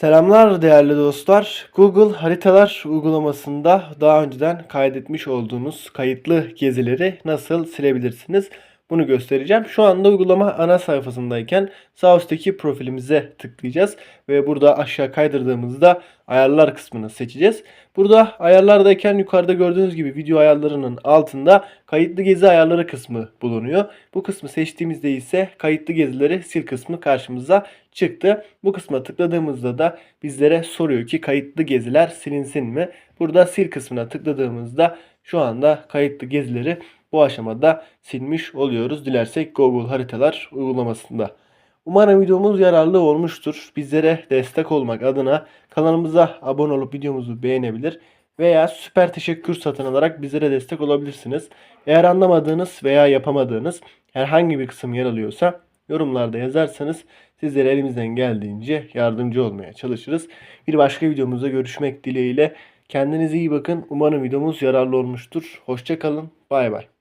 Selamlar değerli dostlar. Google Haritalar uygulamasında daha önceden kaydetmiş olduğunuz kayıtlı gezileri nasıl silebilirsiniz? Bunu göstereceğim. Şu anda uygulama ana sayfasındayken sağ üstteki profilimize tıklayacağız ve burada aşağı kaydırdığımızda ayarlar kısmını seçeceğiz. Burada ayarlardayken yukarıda gördüğünüz gibi video ayarlarının altında kayıtlı gezi ayarları kısmı bulunuyor. Bu kısmı seçtiğimizde ise kayıtlı gezileri sil kısmı karşımıza çıktı. Bu kısma tıkladığımızda da bizlere soruyor ki kayıtlı geziler silinsin mi? Burada sil kısmına tıkladığımızda şu anda kayıtlı gezileri bu aşamada silmiş oluyoruz. Dilersek Google Haritalar uygulamasında. Umarım videomuz yararlı olmuştur. Bizlere destek olmak adına kanalımıza abone olup videomuzu beğenebilir veya süper teşekkür satın alarak bizlere destek olabilirsiniz. Eğer anlamadığınız veya yapamadığınız herhangi bir kısım yer alıyorsa yorumlarda yazarsanız sizlere elimizden geldiğince yardımcı olmaya çalışırız. Bir başka videomuzda görüşmek dileğiyle. Kendinize iyi bakın. Umarım videomuz yararlı olmuştur. Hoşçakalın. Bay bay.